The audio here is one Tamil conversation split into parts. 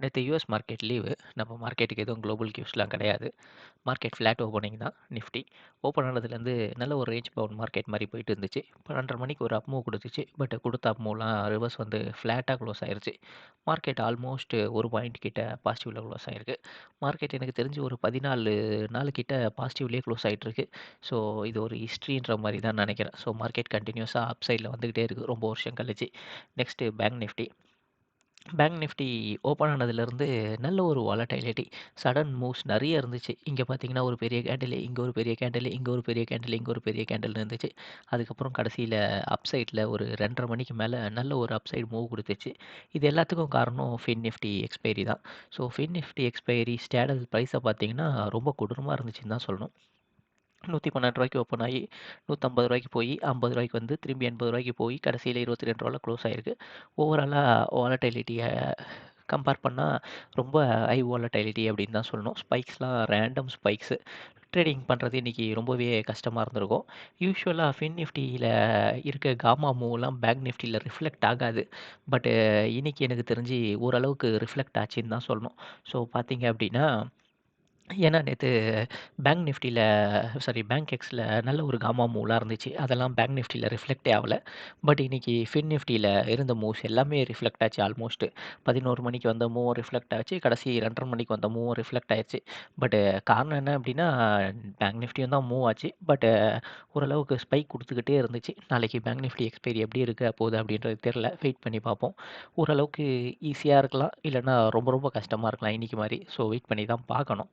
நேற்று யூஎஸ் மார்க்கெட் லீவு. நம்ம மார்க்கெட்டுக்கு எதுவும் குளோபல் கியூஸ்லாம் கிடையாது. மார்க்கெட் ஃப்ளாட் ஓப்பனிங் தான் நிஃப்டி. ஓப்பன் ஆனதுலேருந்து நல்ல ஒரு ரேஞ்ச் பவுண்ட் மார்க்கெட் மாதிரி போயிட்டு இருந்துச்சு. 12:30 மணிக்கு ஒரு அப்மூவ் கொடுத்துச்சு பட் கொடுத்த அப்மூவ்லாம் ரிவர்ஸ் வந்து ஃப்ளாட்டாக க்ளோஸ் ஆயிருச்சு. மார்க்கெட் ஆல்மோஸ்ட் ஒரு பாயிண்ட் கிட்ட பாசிட்டிவில் க்ளோஸ் ஆகிருக்கு மார்க்கெட் எனக்கு தெரிஞ்சு ஒரு 14 நாள் கிட்ட பாசிட்டிவ்லேயே க்ளோஸ் ஆகிட்டுருக்கு ஸோ இது ஒரு ஹிஸ்ட்ரின்ற மாதிரி தான் நினைக்கிறேன் ஸோ மார்க்கெட் கண்டினியூஸாக அப் சைடில் வந்துகிட்டே இருக்குது ரொம்ப வருஷம் கழிச்சு. Next bank Nifty. Bank Nifty open ஆனதுலேருந்து நல்ல ஒரு வாலட்டைலிட்டி சடன் மூவ்ஸ் நிறைய இருந்துச்சு. இங்கே பார்த்தீங்கன்னா, ஒரு பெரிய கேண்டிலு, இங்கே ஒரு பெரிய கேண்டிலு, இங்கே ஒரு பெரிய கேண்டில் இங்கே ஒரு பெரிய கேண்டில் இருந்துச்சு. அதுக்கப்புறம் கடைசியில் அப்சைட்டில் ஒரு 2:30 மணிக்கு மேலே நல்ல ஒரு அப்சைட் மூவ் கொடுத்துச்சு இது எல்லாத்துக்கும் காரணம் ஃபின் நிஃப்டி எக்ஸ்பைரி தான். So fin Nifty expiry straddle ப்ரைஸை பார்த்தீங்கன்னா, ரொம்ப கொடூரமாக இருந்துச்சுன்னு தான் சொல்லணும். நூற்றி பன்னெண்டு ரூபாய்க்கு ஓப்பன் ஆகி நூற்றம்பது ரூபாய்க்கு போய் ஐம்பது ரூபாய்க்கு வந்து திரும்பி எண்பது ரூபாய்க்கு போய் கடைசியில் இருபத்தி ரெண்டு ரூபாயில் க்ளோஸ் ஆயிருக்கு. ஓவராலாக வாலடைலிட்டிய கம்பேர் பண்ணால் ரொம்ப ஹை வாலடைலிட்டி அப்படின்னு தான் சொல்லணும். ஸ்பைக்ஸ்லாம் ரேண்டம் ஸ்பைக்ஸு. ட்ரேடிங் பண்ணுறது இன்னைக்கு ரொம்பவே கஷ்டமாக இருந்திருக்கும். யூஸ்வலாக ஃபின் நிஃப்டியில் இருக்க காமா மூவ்லாம் பேங்க் நிஃப்டியில் ரிஃப்ளெக்ட் ஆகாது. பட்டு இன்றைக்கி எனக்கு தெரிஞ்சு ஓரளவுக்கு ரிஃப்ளெக்ட் ஆச்சுன்னு தான் சொல்லணும். ஸோ பார்த்தீங்க அப்படின்னா, ஏன்னா நேற்று பேங்க் நிஃப்டியில் சாரி பேங்க் எக்ஸில் நல்ல ஒரு காமா மூவ்லாம் இருந்துச்சு. அதெல்லாம் பேங்க் நிஃப்டியில் ரிஃப்ளெக்டே ஆகலை பட் இன்றைக்கி ஃபின் நிஃப்டியில் இருந்த மூவ்ஸ் எல்லாமே ரிஃப்ளெக்ட் ஆச்சு ஆல்மோஸ்ட். 11 மணிக்கு வந்த மூவும் ரிஃப்ளெக்ட் ஆச்சு. கடைசி 2:30 மணிக்கு வந்த மூவும் ரிஃப்ளெக்ட் ஆயிடுச்சு பட் காரணம் என்ன அப்படின்னா, பேங்க் நிஃப்டியும் தான் மூவ் ஆச்சு. பட் ஓரளவுக்கு ஸ்பைக் கொடுத்துக்கிட்டே இருந்துச்சு. நாளைக்கு பேங்க் நிஃப்டி எக்ஸ்பைரி எப்படி இருக்க போகுது அப்படின்றது தெரில வெயிட் பண்ணி பார்ப்போம். ஓரளவுக்கு ஈஸியாக இருக்கலாம். இல்லைன்னா ரொம்ப ரொம்ப கஷ்டமாக இருக்கலாம் இன்னைக்கு மாதிரி ஸோ வெயிட் பண்ணி தான் பார்க்கணும்.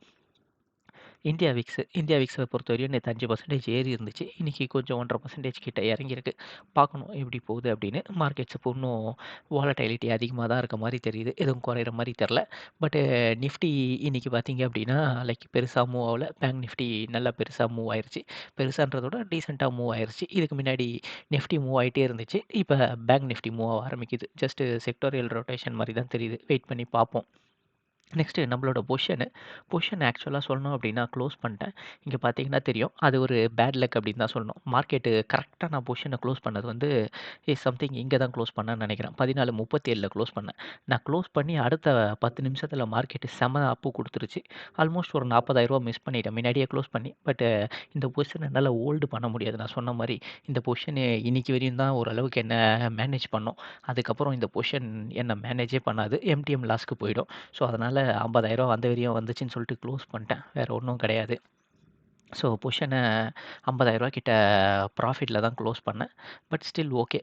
India Vicks. இந்தியா விக்ஸ பொறுத்தவரையும் நேற்று அஞ்சு பர்சன்டேஜ் ஏறி இருந்துச்சு. இன்னைக்கு கொஞ்சம் 1.5% கிட்ட இறங்கியிருக்கு. பார்க்கணும் எப்படி போகுது அப்படின்னு. மார்க்கெட்ஸ் இப்போ இன்னும் வாலடைலிட்டி அதிகமாக தான் இருக்க மாதிரி தெரியுது. எதுவும் குறையிற மாதிரி தெரில பட்டு நிஃப்டி இன்றைக்கி பார்த்தீங்க அப்படின்னா, லைக் பெருசாக மூவ் ஆகலை பேங்க் நிஃப்டி நல்லா பெருசாக மூவ் ஆயிடுச்சு பெருசான்றதோட டீசெண்டாக மூவ் ஆயிடுச்சு இதுக்கு முன்னாடி நிஃப்டி மூவ் ஆகிட்டே இருந்துச்சு. இப்போ பேங்க் நிஃப்டி மூவ் ஆக ஆரம்பிக்குது. ஜஸ்ட்டு செக்டோரியல் ரொட்டேஷன் மாதிரி தான் தெரியுது. வெயிட் பண்ணி பார்ப்போம். நெக்ஸ்ட்டு நம்மளோட பொஷனு பொஷன் ஆக்சுவலாக சொல்லணும் அப்படின்னா க்ளோஸ் பண்ணிட்டேன். இங்கே பார்த்தீங்கன்னா தெரியும். அது ஒரு பேட் லக் அப்படின்னு தான் சொல்லணும். மார்க்கெட்டு கரெக்டாக நான் பொஷனை க்ளோஸ் பண்ணது வந்து இஸ் சம்திங் இங்கே தான் க்ளோஸ் பண்ணேன்னு நெனைக்கிறேன். 14:37ல க்ளோஸ் பண்ணேன். நான் க்ளோஸ் பண்ணி அடுத்த பத்து நிமிஷத்தில் மார்க்கெட்டு செம அப்பு கொடுத்துருச்சு ஆல்மோஸ்ட் ஒரு நாற்பதாயிரரூவா மிஸ் பண்ணிட்டேன். முன்னாடியே க்ளோஸ் பண்ணி. பட் இந்த பொஷனை என்னால் ஹோல்டு பண்ண முடியாது. நான் சொன்ன மாதிரி இந்த பொஷனு இன்றைக்கி வரையும் தான் ஓரளவுக்கு என்ன மேனேஜ் பண்ணோம் அதுக்கப்புறம் இந்த பொஷன் என்ன மேனேஜே பண்ணாது. எம்டிஎம் லாஸ்க்கு போயிடும். ஸோ அதனால் 50,000 அந்த வரையும் வந்துச்சுன்னு சொல்லிட்டு க்ளோஸ் பண்ணிட்டேன். வேறு ஒன்றும் கிடையாது. ஸோ பொஷனை ஐம்பதாயிரரூவா கிட்ட ப்ராஃபிட்டில் தான் க்ளோஸ் பண்ணேன். But still okay.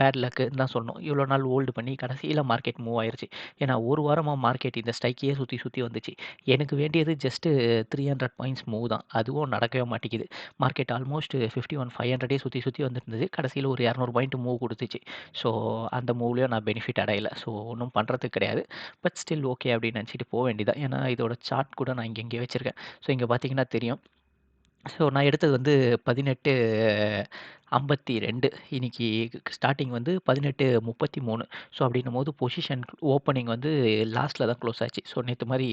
பேட் லக்குன்னு தான் சொல்லணும். இவ்வளோ நாள் ஹோல்டு பண்ணி கடைசியில மார்க்கெட் மூவ் ஆயிடுச்சு ஏன்னா ஒரு வாரமாக மார்க்கெட் இந்த ஸ்ட்ரைக்கையே சுற்றி சுற்றி வந்துச்சு. எனக்கு வேண்டியது ஜஸ்ட் 300 பாயிண்ட்ஸ் மூவ் தான். அதுவும் நடக்கவே மாட்டேங்குது. Market almost fifty one five ஹண்ட்ரடே சுற்றி சுற்றி வந்துருந்தது கடைசியில் ஒரு 200 பாயிண்ட் மூவ் கொடுத்துச்சு ஸோ அந்த மூவ்லேயும் நான் பெனிஃபிட் அடையலை ஸோ ஒன்றும் பண்ணுறதுக்கு கிடையாது. பட் ஸ்டில் ஓகே அப்படின்னு நினச்சிட்டு போக வேண்டியது தான். ஏன்னா இதோட சார்ட் கூட நான் இங்கே இங்கே வச்சிருக்கேன். ஸோ இங்கே பார்த்தீங்கன்னா தெரியும். ஸோ நான் எடுத்தது வந்து 18.52 இன்னைக்கு ஸ்டார்ட்டிங் வந்து 18.33 ஸோ அப்படின்னும்போது பொசிஷன் ஓப்பனிங் வந்து லாஸ்ட்டில் தான் க்ளோஸ் ஆச்சு. ஸோ நேத்து மாரி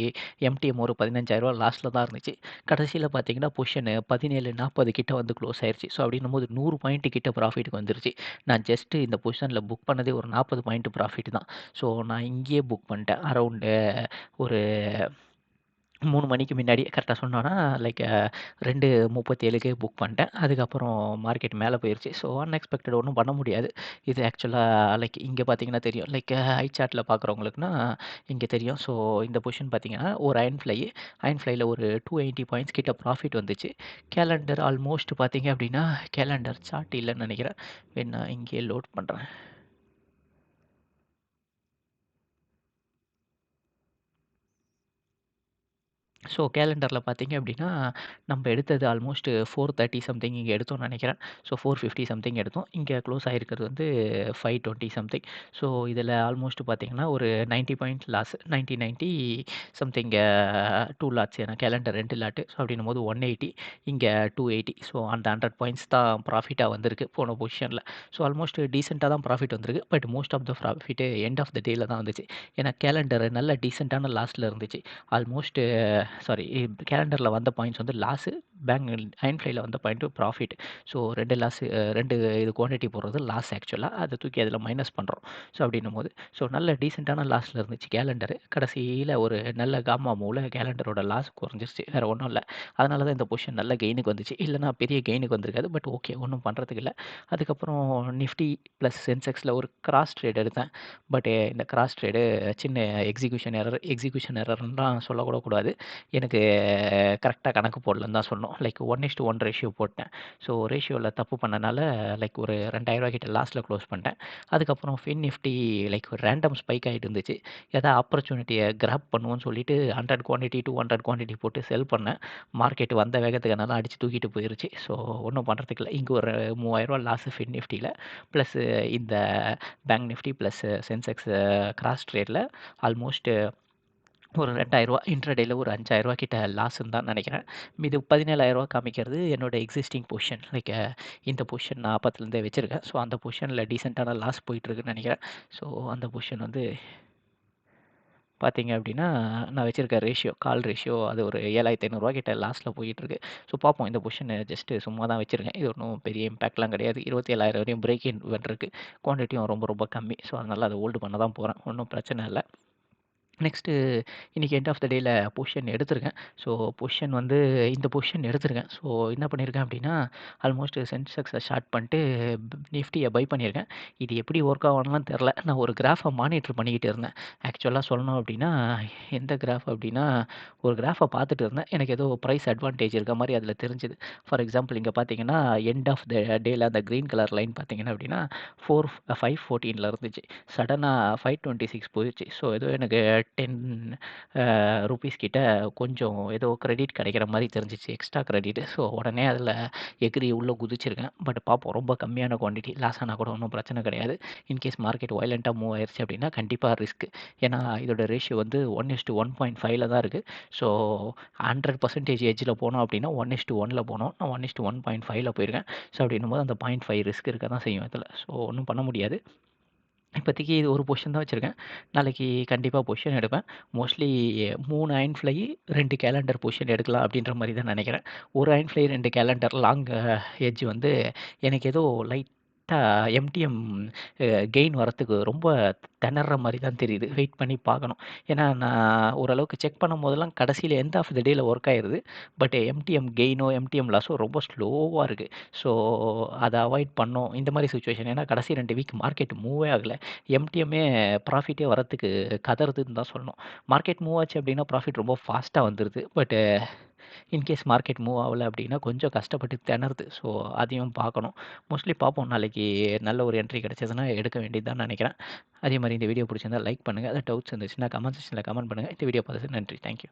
எம்டிஎம் ஒரு ரூ. 15,000 லாஸ்ட்ல தான் இருந்துச்சு. கடைசியில் பார்த்தீங்கன்னா பொசிஷன் 17.40 கிட்ட வந்து க்ளோஸ் ஆயிருச்சு. ஸோ அப்படின்னும்போது 100 பாயிண்ட் கிட்ட ப்ராஃபிட்க்கு வந்துருச்சு. நான் ஜஸ்ட் இந்த பொசிஷன்ல புக் பண்ணதே ஒரு 40 பாயிண்ட் ப்ராஃபிட் தான். ஸோ நான் இங்கேயே புக் பண்ணிட்டேன். அரவுண்டு ஒரு மூணு மணிக்கு முன்னாடி கரெக்டாக சொன்னோன்னா லைக் 2:37க்கே புக் பண்ணிட்டேன். அதுக்கப்புறம் மார்க்கெட் மேலே போயிடுச்சு ஸோ அன்எக்ஸ்பெக்டட் ஒன்றும் பண்ண முடியாது. இது ஆக்சுவலாக லைக் இங்கே பார்த்தீங்கன்னா தெரியும். லைக் ஹை சார்ட்டில் பார்க்குறவங்களுக்குனா இங்கே தெரியும். ஸோ இந்த பொசிஷன் பார்த்தீங்கன்னா ஒரு அயர்ன் ஃப்ளை. அயர்ன் ஃப்ளையில் ஒரு 280 பாயிண்ட்ஸ் கிட்ட ப்ராஃபிட் வந்துச்சு. கேலண்டர் ஆல்மோஸ்ட் பார்த்தீங்க அப்படின்னா கேலண்டர் சார்ட் இல்லைன்னு நினைக்கிறேன் வேணா இங்கேயே லோட் பண்ணுறேன் ஸோ கேலண்டரில் பார்த்தீங்க அப்படின்னா, நம்ம எடுத்தது ஆல்மோஸ்ட் 430 சம்திங் இங்கே எடுத்தோம்னு நினைக்கிறேன் ஸோ 450 சம்திங் எடுத்தோம். இங்கே க்ளோஸ் ஆகிருக்கிறது வந்து 520 சம்திங். ஸோ இதில் ஆல்மோஸ்ட் பார்த்தீங்கன்னா, ஒரு 90 point loss. 90, 90 something two lots ஏன்னா கேலண்டர் ரெண்டு லாட். ஸோ அப்படின்னும் போது ஒன் எயிட்டி இங்கே டூ எயிட்டி ஸோ அந்த 100 பாயிண்ட்ஸ் தான் ப்ராஃபிட்டாக வந்திருக்கு போன பொசிஷனில் ஸோ ஆல்மோஸ்ட் டீசெண்டாக தான் ப்ராஃபிட் வந்திருக்கு. But most of the profit end of the டேல தான் வந்துச்சு. ஏன்னா கேலண்டர் நல்ல டீசெண்டான லாஸ்ட்டில் இருந்துச்சு. ஆல்மோஸ்ட் சாரி கேலண்டரில் வந்த பாயிண்ட்ஸ் வந்து லாஸு பேங்க் அயன் ஃப்ளைல வந்த பாயிண்ட்டு ப்ராஃபிட் ஸோ ரெண்டு லாஸு ரெண்டு இது குவான்டிட்டி போடுறது லாஸ் ஆக்சுவலாக அதை தூக்கி அதில் மைனஸ் பண்ணுறோம் ஸோ அப்படின்னும் போது. ஸோ நல்ல டீசெண்டான லாஸில் இருந்துச்சு கேலண்டரு கடைசியில் ஒரு நல்ல காமா மூலம் கேலண்டரோட லாஸ் குறைஞ்சிருச்சு. வேறு ஒன்றும் இல்லை. அதனால தான் இந்த பொசிஷன் நல்ல கெயினுக்கு வந்துச்சு. இல்லைனா பெரிய கெயினுக்கு வந்திருக்காது. பட் ஓகே ஒன்றும் பண்ணுறதுக்கு இல்லை. அதுக்கப்புறம் நிஃப்டி ப்ளஸ் சென்செக்ஸில் ஒரு கிராஸ் ட்ரேட் எடுத்தேன். பட் இந்த கிராஸ் ட்ரேடு சின்ன எக்ஸிக்யூஷன் எரர் எக்ஸிக்யூஷன் எரர்னு தான் சொல்லக்கூட கூடாது. எனக்கு கரெக்டாக கணக்கு போடலன்னு தான் சொன்னோம் like one is to one ratio போட்டேன். ஸோ ரேஷியோவில் தப்பு பண்ணனால லைக் ஒரு ரெண்டாயிரரூவா கிட்ட லாஸ்ட்டில் க்ளோஸ் பண்ணிட்டேன். அதுக்கப்புறம் ஃபின் நிஃப்டி லைக் ஒரு ரேண்டம் ஸ்பைக் ஆகிட்டு இருந்துச்சு. எதாவது ஆப்பர்ச்சுனிட்டியை கிராப் பண்ணுவோன்னு சொல்லிட்டு hundred quantity two hundred quantity போட்டு செல் பண்ணேன். மார்க்கெட் வந்த வேகத்துக்கு நல்லா அடித்து தூக்கிட்டு போயிருச்சு. ஸோ ஒன்றும் பண்ணுறதுக்கு இல்லை. இங்கே ஒரு மூவாயிரரூவா லாஸ் ஃபின் நிஃப்டியில் ப்ளஸ் இந்த bank Nifty plus Sensex cross ட்ரேடில் almost ஒரு ரெண்டாயிரரூவா இன்ட்ரடேயில் ஒரு அஞ்சாயிரரூவா கிட்ட லாஸ்ன்னு தான் நினைக்கிறேன். இது பதினேழாயிரரூவா காமிக்கிறது என்னோடய எக்ஸிஸ்டிங் பொசிஷன் லைக் இந்த பொசிஷன் நான் அப்பத்துலேருந்தே வச்சுருக்கேன். ஸோ அந்த பொசிஷனில் டீசெண்டான லாஸ் போயிட்டுருக்குன்னு நினைக்கிறேன். ஸோ அந்த பொசிஷன் வந்து பார்த்தீங்க அப்படின்னா நான் வச்சுருக்க ரேஷியோ கால் ரேஷியோ அது ஒரு ஏழாயிரத்தி ஐநூறுரூவா கிட்ட லாஸ்ட்டில் போயிட்டுருக்கு. ஸோ பார்ப்போம் இந்த பொசிஷன் ஜஸ்ட்டு சும்மா தான் வச்சுருக்கேன். இது ஒன்றும் பெரிய இம்பேக்ட்லாம் கிடையாது. இருபத்தி ஏழாயிரம் வரையும் பிரேக் இன் இருக்குது குவான்டிட்டியும் ரொம்ப ரொம்ப கம்மி. ஸோ அதனால் அதை ஹோல்டு பண்ண தான் போகிறேன் ஒன்றும் பிரச்சனை இல்லை. நெக்ஸ்ட்டு இன்றைக்கி எண்ட் ஆஃப் த டேயில் பொசிஷன் எடுத்திருக்கேன். ஸோ பொசிஷன் வந்து இந்த பொசிஷன் எடுத்திருக்கேன். ஸோ என்ன பண்ணியிருக்கேன் அப்படின்னா ஆல்மோஸ்ட் சென்செக்ஸை ஷார்ட் பண்ணிட்டு நிஃப்டியை பை பண்ணியிருக்கேன் இது எப்படி ஒர்க் ஆகணும்லாம் தெரில நான் ஒரு கிராஃபை மானிட்டர் பண்ணிக்கிட்டு இருந்தேன். ஆக்சுவலாக சொல்லணும் அப்படின்னா எந்த கிராஃப் அப்படின்னா ஒரு கிராஃபை பார்த்துட்டு இருந்தேன். எனக்கு ஏதோ ப்ரைஸ் அட்வான்டேஜ் இருக்க மாதிரி அதில் தெரிஞ்சுது. ஃபார் எக்ஸாம்பிள் இங்கே பார்த்தீங்கன்னா எண்ட் ஆஃப் த டேயில் அந்த க்ரீன் கலர் லைன் பார்த்தீங்கன்னா அப்படின்னா ஃபோர் ஃபைவ் ஃபோர்டீனில் இருந்துச்சு. சடனாக ஃபைவ் டுவெண்ட்டி சிக்ஸ் போயிடுச்சு. ஸோ ஏதோ எனக்கு டென் ருபீஸ் கிட்ட கொஞ்சம் ஏதோ க்ரெடிட் கிடைக்கிற மாதிரி தெரிஞ்சிச்சு எக்ஸ்ட்ரா க்ரெடிட் ஸோ உடனே அதில் எகிரி உள்ளே குதிச்சிருக்கேன். பட் பார்ப்போம் ரொம்ப கம்மியான குவான்டிட்டி லாஸ் ஆனால் கூட ஒன்றும் பிரச்சனை கிடையாது. இன்கேஸ் மார்க்கெட் வயலண்ட்டாக மூவ் ஆயிடுச்சு அப்படின்னா கண்டிப்பாக ரிஸ்க் ஏன்னா இதோட ரேஷியோ வந்து one is to one point ஃபைவ்ல தான் இருக்குது ஸோ ஹண்ட்ரட் பர்சன்டேஜ் எஜ்ஜில் போனோம் அப்படின்னா ஒன் இஸ் டு ஒனில் போனோம். நான் one is to one point ஃபைவ்ல போயிருக்கேன். ஸோ அப்படின்னும் போது அந்த பாயிண்ட் ஃபைவ் ரிஸ்க் இருக்க தான் செய்யும் இதில். ஸோ ஒன்றும் பண்ண முடியாது. இப்போதைக்கு இது ஒரு பொஷன் தான் வச்சுருக்கேன். நாளைக்கு கண்டிப்பாக பொஷன் எடுப்பேன். மோஸ்ட்லி மூணு அயன் ஃப்ளை ரெண்டு கேலண்டர் பொஷன் எடுக்கலாம் அப்படின்ற மாதிரி தான் நினைக்கிறேன். ஒரு அயன் ஃப்ளை ரெண்டு கேலண்டர் லாங் எட்ஜ் வந்து எனக்கு ஏதோ லைட் கரெக்டாக எம்டிஎம் கெயின் வரத்துக்கு ரொம்ப திணற மாதிரி தான் தெரியுது. வெயிட் பண்ணி பார்க்கணும். ஏன்னா நான் ஓரளவுக்கு செக் பண்ணும் போதெல்லாம் கடைசியில் எந்த ஆஃப் த டேயில் ஒர்க் ஆயிடுது பட் எம்டிஎம் கெயினோ எம்டிஎம் லாஸோ ரொம்ப ஸ்லோவாக இருக்குது ஸோ அதை அவாய்ட் பண்ணோம். இந்த மாதிரி சுச்சுவேஷன் ஏன்னா கடைசி ரெண்டு வீக் மார்க்கெட் மூவே ஆகலை. எம்டிஎம்மே ப்ராஃபிட்டே வரத்துக்கு கதறுதுன்னு தான் சொல்லணும். மார்க்கெட் மூவ் ஆச்சு அப்படின்னா ப்ராஃபிட் ரொம்ப ஃபாஸ்ட்டாக வந்துடுது பட்டு இன்கேஸ் மார்க்கெட் மூவ் ஆகலை அப்படின்னா கொஞ்சம் கஷ்டப்பட்டு திணறுது. ஸோ அதையும் பார்க்கணும். மோஸ்ட்லி பார்ப்போம். நாளைக்கு நல்ல ஒரு என்ட்ரி கிடச்சதுன்னா எடுக்க வேண்டியது தான் நினைக்கிறேன். அதே மாதிரி இந்த வீடியோ பிடிச்சிருந்தா லைக் பண்ணுங்கள் அதை டவுட்ஸ் இருந்துச்சுன்னா கமெண்ட் செக்ஷனில் கமெண்ட் பண்ணுங்கள் இந்த வீடியோ பார்த்து நன்றி. தேங்க்யூ